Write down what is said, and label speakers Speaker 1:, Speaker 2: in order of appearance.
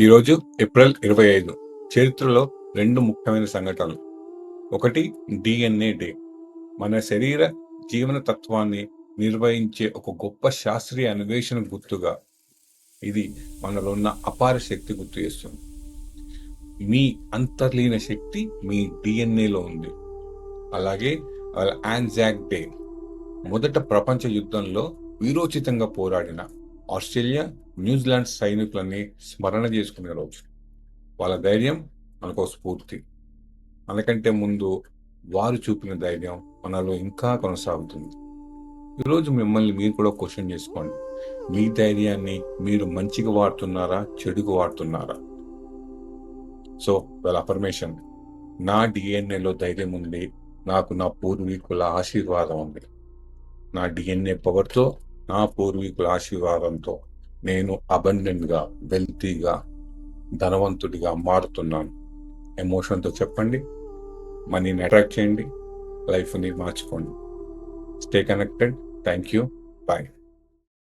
Speaker 1: ఈరోజు ఏప్రిల్ ఇరవై ఐదు. చరిత్రలో రెండు ముఖ్యమైన సంఘటనలు. ఒకటి డిఎన్ఏ డే మన శరీర జీవన తత్వాన్ని నిర్వహించే ఒక గొప్ప శాస్త్రీయ అన్వేషణ గుర్తుగా ఇది మనలో ఉన్న అపార శక్తి గుర్తు చేస్తుంది. మీ అంతర్లీన శక్తి మీ డిఎన్ఏలో ఉంది. అలాగే ఆన్జాక్ డే మొదట ప్రపంచ యుద్ధంలో వీరోచితంగా పోరాడిన ఆస్ట్రేలియా న్యూజిలాండ్ సైనికులని స్మరణ చేసుకునే రోజు. వాళ్ళ ధైర్యం మనకు స్ఫూర్తి. మనకంటే ముందు వారు చూపిన ధైర్యం మనలో ఇంకా కొనసాగుతుంది. ఈరోజు మిమ్మల్ని మీరు కూడా క్వశ్చన్ చేసుకోండి. మీ ధైర్యాన్ని మీరు మంచిగా వాడుతున్నారా చెడుకు వాడుతున్నారా? సో వాళ్ళ అఫర్మేషన్ నా డిఎన్ఏలో ధైర్యం ఉంది. నాకు నా పూర్వీకుల ఆశీర్వాదం ఉంది. నా డిఎన్ఏ పవర్తో నా పూర్వీకుల ఆశీర్వాదంతో నేను అబండెంట్గా వెల్తీగా ధనవంతుడిగా మారుతున్నాను. ఎమోషన్తో చెప్పండి. మనీని అట్రాక్ట్ చేయండి. లైఫ్ని మార్చుకోండి. Stay connected thank you bye